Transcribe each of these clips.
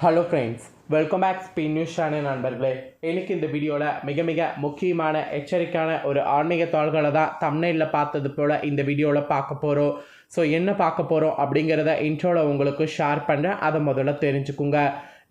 Hello friends welcome back spin news channel நண்பர்களே. எனக்கு இந்த வீடியோவில் மிக மிக முக்கியமான எச்சரிக்கையான ஒரு ஆன்மீக தாள்களை தான் தமிழில் பார்த்தது போல் இந்த வீடியோவில் பார்க்க போகிறோம் ஸோ என்ன பார்க்க போகிறோம் அப்படிங்கிறத இன்ட்ரோவில் உங்களுக்கு ஷேர் பண்ணுறேன் அதை முதல்ல தெரிஞ்சுக்குங்க.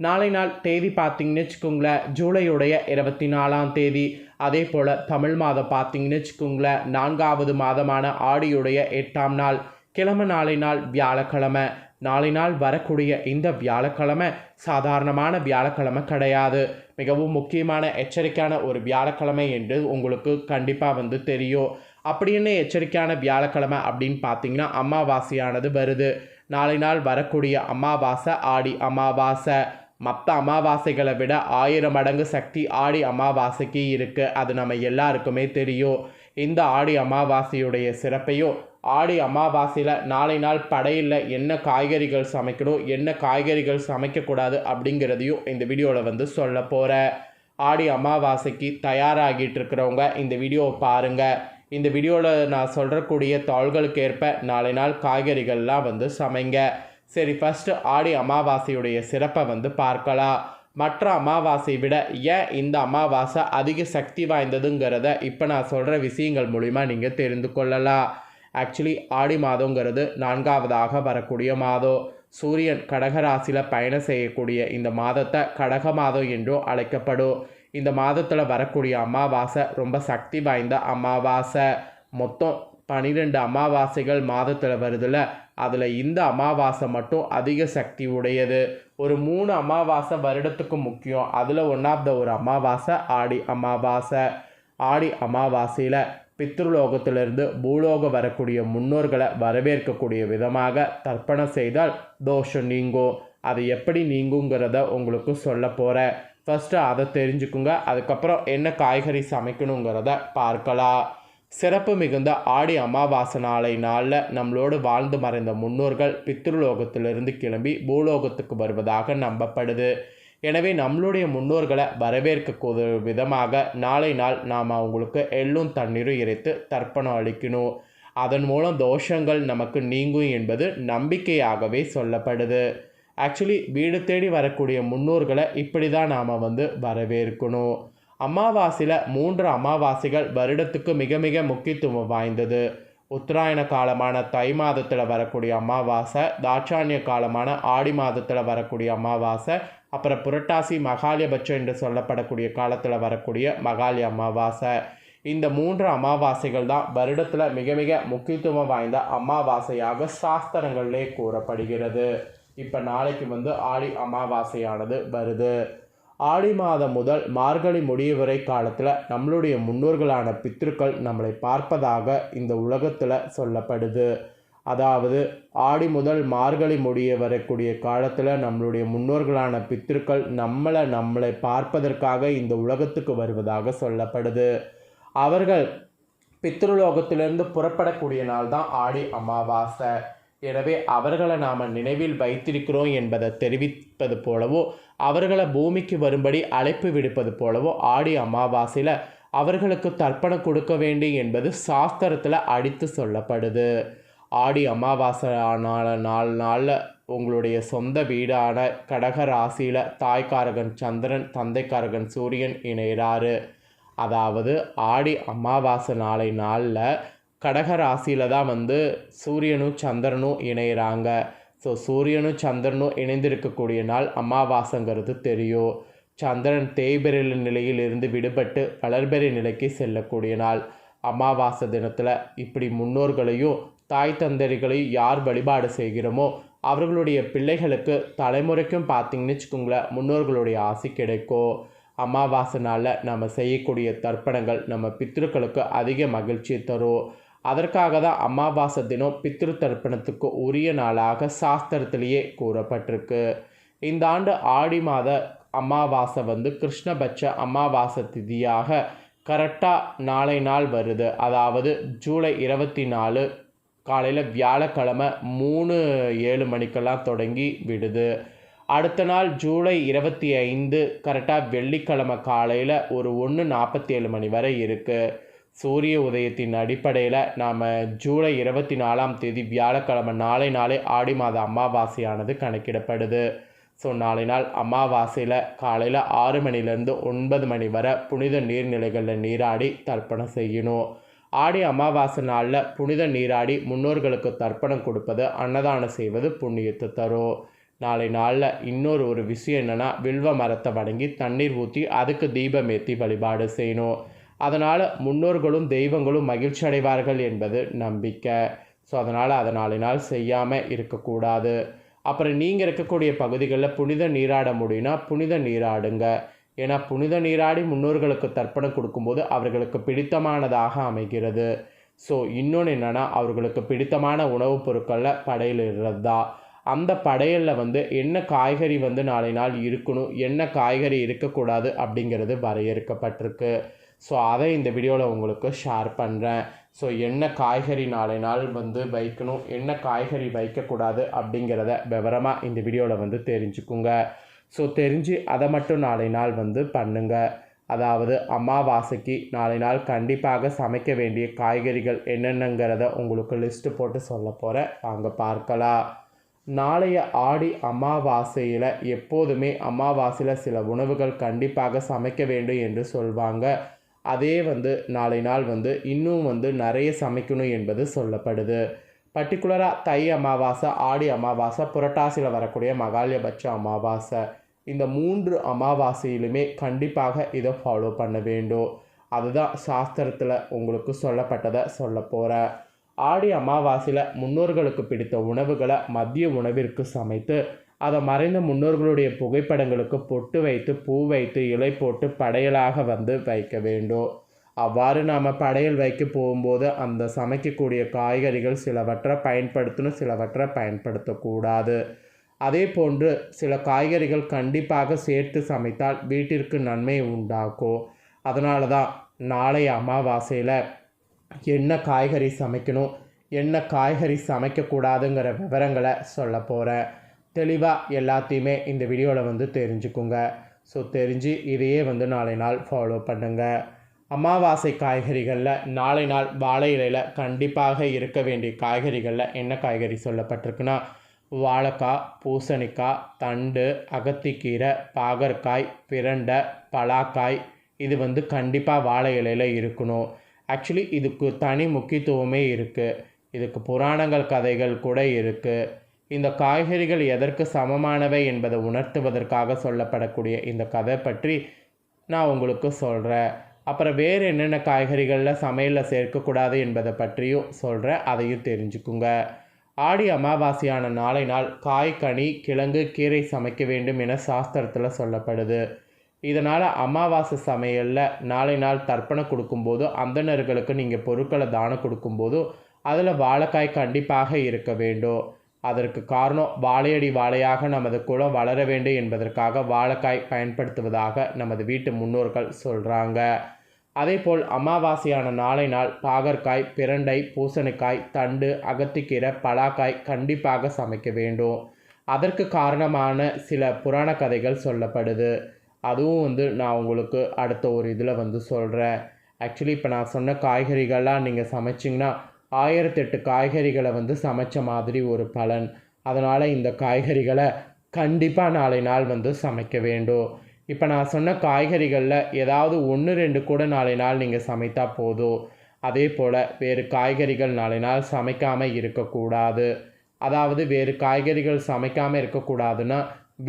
நாளை நாள் தேதி பார்த்தீங்கன்னு வச்சுக்கோங்களேன் ஜூலையுடைய இருபத்தி நாலாம் தேதி. அதே போல் தமிழ் மாதம் பார்த்தீங்கன்னு வச்சுக்கோங்களேன் நான்காவது மாதமான ஆடியுடைய எட்டாம் நாள். கிழமை நாளை நாள் வியாழக்கிழமை. நாளை நாள் வரக்கூடிய இந்த வியாழக்கிழமை சாதாரணமான வியாழக்கிழமை கிடையாது. மிகவும் முக்கியமான எச்சரிக்கையான ஒரு வியாழக்கிழமை என்று உங்களுக்கு கண்டிப்பாக வந்து தெரியும். அப்படி என்ன எச்சரிக்கையான வியாழக்கிழமை அப்படின்னு பார்த்தீங்கன்னா அமாவாசையானது வருது. நாளை நாள் வரக்கூடிய அமாவாசை ஆடி அமாவாசை. மற்ற அமாவாசைகளை விட ஆயிரம் மடங்கு சக்தி ஆடி அமாவாசைக்கு இருக்குது அது நம்ம எல்லாருக்குமே தெரியும். இந்த ஆடி அமாவாசையுடைய சிறப்பையும் ஆடி அமாவாசையில் நாளை நாள் படையில் என்ன காய்கறிகள் சமைக்கணும் என்ன காய்கறிகள் சமைக்கக்கூடாது அப்படிங்கிறதையும் இந்த வீடியோவில் வந்து சொல்ல போகிறேன் ஆடி அமாவாசைக்கு தயாராகிட்டு இருக்கிறவங்க இந்த வீடியோவை பாருங்கள் இந்த வீடியோவில் நான் சொல்கிறக்கூடிய தாள்களுக்கு ஏற்ப நாளை நாள் காய்கறிகள்லாம் வந்து சமைங்க. சரி ஃபஸ்ட்டு ஆடி அமாவாசையுடைய சிறப்பை வந்து பார்க்கலாம். மற்ற அமாவாசை விட ஏன் இந்த அமாவாசை அதிக சக்தி வாய்ந்ததுங்கிறத இப்போ நான் சொல்கிற விஷயங்கள் மூலிமா நீங்கள் தெரிந்து கொள்ளலாம். ஆக்சுவலி ஆடி மாதங்கிறது நான்காவதாக வரக்கூடிய மாதம். சூரியன் கடகராசியில் பயணம் செய்யக்கூடிய இந்த மாதத்தை கடக மாதம் என்றும் அழைக்கப்படும். இந்த மாதத்தில் வரக்கூடிய அமாவாசை ரொம்ப சக்தி வாய்ந்த அமாவாசை. மொத்தம் பன்னிரெண்டு அமாவாசைகள் மாதத்தில் வருதுல அதில் இந்த அமாவாசை மட்டும் அதிக சக்தி உடையது. ஒரு மூணு அமாவாசை வருடத்துக்கு முக்கியம் அதில் ஒன் ஆஃப் த ஒரு அமாவாசை ஆடி அமாவாசை. ஆடி அமாவாசையில் பித்ருலோகத்திலிருந்து பூலோகம் வரக்கூடிய முன்னோர்களை வரவேற்கக்கூடிய விதமாக தர்ப்பணம் செய்தால் தோஷம் நீங்கும் அது எப்படி நீங்குங்கிறத உங்களுக்கு சொல்ல போகிறேன் ஃபஸ்ட்டு அதை தெரிஞ்சுக்குங்க. அதுக்கப்புறம் என்ன காய்கறி சமைக்கணுங்கிறத பார்க்கலாம். சிறப்பு மிகுந்த ஆடி அமாவாசை நாளை நாளில் நம்மளோடு வாழ்ந்து மறைந்த முன்னோர்கள் பித்ருலோகத்திலிருந்து கிளம்பி பூலோகத்துக்கு வருவதாக நம்பப்படுது. எனவே நம்மளுடைய முன்னோர்களை வரவேற்க விதமாக நாளை நாள் நாம் அவங்களுக்கு எள்ளும் தண்ணீரும் இறைத்து தர்ப்பணம் அளிக்கணும். அதன் மூலம் தோஷங்கள் நமக்கு நீங்கும் என்பது நம்பிக்கையாகவே சொல்லப்படுது. ஆக்சுவலி வீடு தேடி வரக்கூடிய முன்னோர்களை இப்படி தான் நாம் வந்து வரவேற்கணும். அமாவாசையில் மூன்று அமாவாசைகள் வருடத்துக்கு மிக மிக முக்கியத்துவம் வாய்ந்தது. உத்தராயண காலமான தை மாதத்தில் வரக்கூடிய அமாவாசை தாட்சாணிய காலமான ஆடி மாதத்தில் வரக்கூடிய அமாவாசை அப்புறம் புரட்டாசி மகாலயபட்சம் என்று சொல்லப்படக்கூடிய காலத்தில் வரக்கூடிய மகாலி அமாவாசை. இந்த மூன்று அமாவாசைகள் தான் வருடத்தில் மிக மிக முக்கியத்துவம் வாய்ந்த அமாவாசையாக சாஸ்திரங்களிலே கூறப்படுகிறது. இப்போ நாளைக்கு வந்து ஆடி அமாவாசையானது வருது. ஆடி மாதம் முதல் மார்கழி முடிய வரை காலத்தில் நம்மளுடைய முன்னோர்களான பித்திருக்கள் நம்மளை பார்ப்பதாக இந்த உலகத்தில் சொல்லப்படுது. அதாவது ஆடி முதல் மார்கழி முடிய வரக்கூடிய காலத்தில் நம்மளுடைய முன்னோர்களான பித்திருக்கள் நம்மளை நம்மளை பார்ப்பதற்காக இந்த உலகத்துக்கு வருவதாக சொல்லப்படுது. அவர்கள் பித்ருலோகத்திலிருந்து புறப்படக்கூடிய நாள் தான் ஆடி அமாவாசை. எனவே அவர்களை நாம் நினைவில் வைத்திருக்கிறோம் என்பதை தெரிவிப்பது போலவோ அவர்களை பூமிக்கு வரும்படி அழைப்பு விடுப்பது போலவோ ஆடி அமாவாசையில் அவர்களுக்கு தர்ப்பணம் கொடுக்க வேண்டும் என்பது சாஸ்திரத்தில் அடித்து சொல்லப்படுது. ஆடி அமாவாசை நாள் நாலு நாளில் உங்களுடைய சொந்த வீடான கடக ராசியில் தாய்க்காரகன் சந்திரன் தந்தைக்காரகன் சூரியன் இணைகிறாரு அதாவது ஆடி அமாவாசை நாளை நாளில் கடக ராசியில் தான் வந்து சூரியனும் சந்திரனும் இணைகிறாங்க ஸோ சூரியனும் சந்திரனும் இணைந்திருக்கக்கூடிய நாள் அமாவாசைங்கிறது தெரியும். சந்திரன் தேய்பெறல் நிலையில் இருந்து விடுபட்டு வளர்பெறி நிலைக்கு செல்லக்கூடிய நாள் அமாவாசை தினத்தில். இப்படி முன்னோர்களையும் தாய் தந்தரிகளை யார் வழிபாடு செய்கிறோமோ அவர்களுடைய பிள்ளைகளுக்கு தலைமுறைக்கும் பார்த்தீங்கன்னு வச்சுக்கோங்களேன் முன்னோர்களுடைய ஆசை கிடைக்கும். அமாவாசை நாளில் நம்ம செய்யக்கூடிய தர்ப்பணங்கள் நம்ம பித்ருக்களுக்கு அதிக மகிழ்ச்சி தரும். அதற்காக தான் அமாவாசை தினம் பித்ரு தர்ப்பணத்துக்கு உரிய நாளாக சாஸ்திரத்திலேயே கூறப்பட்டிருக்கு. இந்த ஆண்டு ஆடி மாத அமாவாசை வந்து கிருஷ்ணபட்ச அமாவாசை திதியாக கரெக்டாக நாளை நாள் வருது. அதாவது ஜூலை இருபத்தி நாலு காலையில் வியாழக்கிழமை மூணு ஏழு மணிக்கெல்லாம் தொடங்கி விடுது. அடுத்த நாள் ஜூலை இருபத்தி ஐந்து கரெக்டாக வெள்ளிக்கிழமை காலையில் ஒரு ஒன்று நாற்பத்தி ஏழு மணி வரை இருக்குது சூரிய உதயத்தின் அடிப்படையில் நாம் ஜூலை இருபத்தி நாலாம் தேதி வியாழக்கிழமை நாளை நாளே ஆடி மாத அமாவாசையானது கணக்கிடப்படுது. ஸோ நாளை நாள் அமாவாசையில் காலையில் ஆறு மணிலேருந்து ஒன்பது மணி வரை புனித நீர்நிலைகளில் நீராடி தர்ப்பணம் செய்யணும். ஆடி அமாவாசை நாளில் புனித நீராடி முன்னோர்களுக்கு தர்ப்பணம் கொடுப்பது அன்னதானம் செய்வது புண்ணியத்தை தரும். நாளை நாளில் இன்னொரு ஒரு விஷயம் என்னென்னா வில்வ மரத்தை வணங்கி தண்ணீர் ஊற்றி அதுக்கு தீபம் ஏற்றி வழிபாடு செய்யணும். அதனால் முன்னோர்களும் தெய்வங்களும் மகிழ்ச்சி அடைவார்கள் என்பது நம்பிக்கை. ஸோ அதனால் அதை நாளை நாள் செய்யாமல் இருக்கக்கூடாது. அப்புறம் நீங்கள் இருக்கக்கூடிய பகுதிகளில் புனித நீராட முடியும்னா புனித நீராடுங்க. ஏன்னா புனித நீராடி முன்னோர்களுக்கு தர்ப்பணம் கொடுக்கும்போது அவர்களுக்கு பிடித்தமானதாக அமைகிறது. ஸோ இன்னொன்று என்னென்னா அவர்களுக்கு பிடித்தமான உணவுப் பொருட்களில் படையலிடுறது தான் அந்த படையலில் வந்து என்ன காய்கறி வந்து நாளை நாள் இருக்கணும் என்ன காய்கறி இருக்கக்கூடாது அப்படிங்கிறது வரையறுக்கப்பட்டிருக்கு. ஸோ அதை இந்த வீடியோவில் உங்களுக்கு ஷேர் பண்ணுறேன் ஸோ என்ன காய்கறி நாளை நாள் வந்து வைக்கணும் என்ன காய்கறி வைக்கக்கூடாது அப்படிங்கிறத விவரமாக இந்த வீடியோவில் வந்து தெரிஞ்சுக்குங்க. ஸோ தெரிஞ்சு அதை மட்டும் நாளை நாள் வந்து பண்ணுங்க. அதாவது அமாவாசைக்கு நாளை நாள் கண்டிப்பாக சமைக்க வேண்டிய காய்கறிகள் என்னென்னங்கிறத உங்களுக்கு லிஸ்ட்டு போட்டு சொல்ல போகிறேன் வாங்க பார்க்கலாம். நாளைய ஆடி அமாவாசையில் எப்போதுமே அமாவாசையில் சில உணவுகள் கண்டிப்பாக சமைக்க வேண்டும் என்று சொல்வாங்க. அதே வந்து நாளை நாள் வந்து இன்னும் வந்து நிறைய சமைக்கணும் என்பது சொல்லப்படுது. பர்டிகுலராக தை அமாவாசை ஆடி அமாவாசை புரட்டாசியில் வரக்கூடிய மகாலயபட்ச அமாவாசை. இந்த மூன்று அமாவாசையிலுமே கண்டிப்பாக இதை ஃபாலோ பண்ண வேண்டும். அதுதான் சாஸ்திரத்தில் உங்களுக்கு சொல்லப்பட்டதை சொல்ல போகிறேன் ஆடி அமாவாசையில் முன்னோர்களுக்கு பிடித்த உணவுகளை மதிய உணவிற்கு சமைத்து அதை மறைந்த முன்னோர்களுடைய புகைப்படங்களுக்கு பொட்டு வைத்து பூ வைத்து இலை போட்டு படையலாக வந்து வைக்க வேண்டும். அவ்வாறு நாம் படையல் வைக்க போகும்போது அந்த சமைக்கக்கூடிய காய்கறிகள் சிலவற்றை பயன்படுத்தணும் சிலவற்றை பயன்படுத்தக்கூடாது. அதே போன்று சில காய்கறிகள் கண்டிப்பாக சேர்த்து சமைத்தால் வீட்டிற்கு நன்மை உண்டாக்கும் அதனால தான் நாளை அமாவாசையில் என்ன காய்கறி சமைக்கணும் என்ன காய்கறி சமைக்கக்கூடாதுங்கிற விவரங்களை சொல்ல போகிறேன் தெளிவாக எல்லாத்தையுமே இந்த வீடியோவில் வந்து தெரிஞ்சுக்குங்க. ஸோ தெரிஞ்சு இதையே வந்து நாளை நாள் ஃபாலோ பண்ணுங்கள் அமாவாசை காய்கறிகளில் நாளை நாள் வாழை இலையில் கண்டிப்பாக இருக்க வேண்டிய காய்கறிகளில் என்ன காய்கறி சொல்லப்பட்டிருக்குன்னா வாழைக்காய் பூசணிக்காய் தண்டு அகத்திக்கீரை பாகற்காய் பிரண்டை பலாக்காய். இது வந்து கண்டிப்பாக வாழை இலையில் இருக்கணும். ஆக்சுவலி இதுக்கு தனி முக்கியத்துவமே இருக்குது இதுக்கு புராணங்கள் கதைகள் கூட இருக்குது இந்த காய்கறிகள் எதற்கு சமமானவை என்பதை உணர்த்துவதற்காக சொல்லப்படக்கூடிய இந்த கதை பற்றி நான் உங்களுக்கு சொல்கிறேன் அப்புறம் வேறு என்னென்ன காய்கறிகளில் சமையலில் சேர்க்கக்கூடாது என்பதை பற்றியும் சொல்கிறேன் அதையும் தெரிஞ்சுக்குங்க. ஆடி அமாவாசையான நாளை நாள் காய் கனி கிழங்கு கீரை சமைக்க வேண்டும் என சாஸ்திரத்தில் சொல்லப்படுது. இதனால் அமாவாசை சமையலில் நாளை நாள் தர்ப்பணம் கொடுக்கும்போது அந்தணர்களுக்கு நீங்கள் பொருட்களை தானம் கொடுக்கும்போது அதில் வாழைக்காய் கண்டிப்பாக இருக்க வேண்டும். அதற்கு காரணம் வாழையடி வாழையாக நமது குலம் வளர வேண்டும் என்பதற்காக வாழைக்காய் பயன்படுத்துவதாக நமது வீட்டு முன்னோர்கள் சொல்கிறாங்க அதேபோல் அமாவாசையான நாளை நாள் பாகற்காய் பிரண்டை பூசணிக்காய் தண்டு அகத்திக்கீரை பலாக்காய் கண்டிப்பாக சமைக்க வேண்டும். அதற்கு காரணமான சில புராண கதைகள் சொல்லப்படுது. அதுவும் வந்து நான் உங்களுக்கு அடுத்த ஒரு இதில் வந்து சொல்கிறேன் ஆக்சுவலி இப்போ நான் சொன்ன காய்கறிகள்லாம் நீங்கள் சமைச்சிங்கன்னா ஆயிரத்தெட்டு காய்கறிகளை வந்து சமைச்ச மாதிரி ஒரு பலன். அதனால் இந்த காய்கறிகளை கண்டிப்பாக நாளை நாள் வந்து சமைக்க வேண்டும். இப்போ நான் சொன்ன காய்கறிகளில் ஏதாவது ஒன்று ரெண்டு கூட நாளை நாள் நீங்கள் சமைத்தா போதும். அதே போல் வேறு காய்கறிகள் நாளை நாள் சமைக்காமல் இருக்கக்கூடாது அதாவது வேறு காய்கறிகள் சமைக்காமல் இருக்கக்கூடாதுன்னா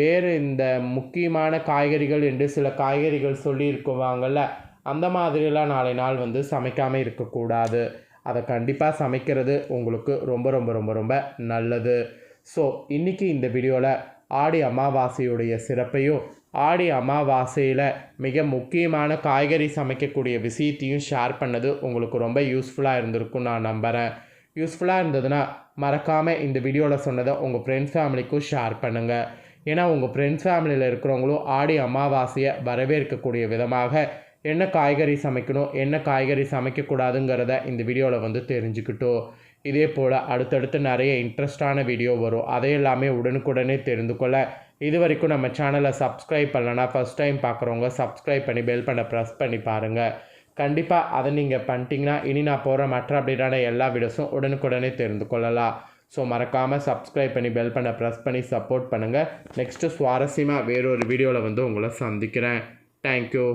வேறு இந்த முக்கியமான காய்கறிகள் என்று சில காய்கறிகள் சொல்லியிருக்குவாங்கள்ல அந்த மாதிரிலாம் நாளை நாள் வந்து சமைக்காமல் இருக்கக்கூடாது அதை கண்டிப்பாக சமைக்கிறது உங்களுக்கு ரொம்ப ரொம்ப ரொம்ப ரொம்ப நல்லது. ஸோ இன்றைக்கி இந்த வீடியோவில் ஆடி அமாவாசையுடைய சிறப்பையும் ஆடி அமாவாசையில் மிக முக்கியமான காய்கறி சமைக்கக்கூடிய விஷயத்தையும் ஷேர் பண்ணது உங்களுக்கு ரொம்ப யூஸ்ஃபுல்லாக இருந்திருக்கும் நான் நம்புகிறேன் யூஸ்ஃபுல்லாக இருந்ததுன்னா மறக்காமல் இந்த வீடியோவில் சொன்னதை உங்கள் ஃப்ரெண்ட்ஸ் ஃபேமிலிக்கும் ஷேர் பண்ணுங்கள் ஏன்னா உங்கள் ஃப்ரெண்ட்ஸ் ஃபேமிலியில் இருக்கிறவங்களும் ஆடி அமாவாசையை வரவேற்கக்கூடிய விதமாக என்ன காய்கறி சமைக்கணும் என்ன காய்கறி சமைக்கக்கூடாதுங்கிறத இந்த வீடியோவில் வந்து தெரிஞ்சுக்கிட்டோம். இதே போல் அடுத்தடுத்து நிறைய இன்ட்ரெஸ்டான வீடியோ வரும். அதை எல்லாமே உடனுக்குடனே தெரிந்து கொள்ள இது வரைக்கும் நம்ம சேனலை சப்ஸ்கிரைப் பண்ணலன்னா ஃபஸ்ட் டைம் பார்க்குறவங்க சப்ஸ்கிரைப் பண்ணி பெல் பண்ண ப்ரெஸ் பண்ணி பாருங்கள் கண்டிப்பாக அதை நீங்கள் பண்ணிட்டீங்கன்னா இனி நான் போகிற மற்ற அப்டேட்டான எல்லா வீடியோஸும் உடனுக்குடனே தெரிந்து கொள்ளலாம். ஸோ மறக்காமல் சப்ஸ்கிரைப் பண்ணி பெல் பண்ண ப்ரெஸ் பண்ணி சப்போர்ட் பண்ணுங்கள் நெக்ஸ்ட்டு சுவாரஸ்யமாக வேறொரு வீடியோவில் வந்து உங்களை சந்திக்கிறேன். தேங்க்யூ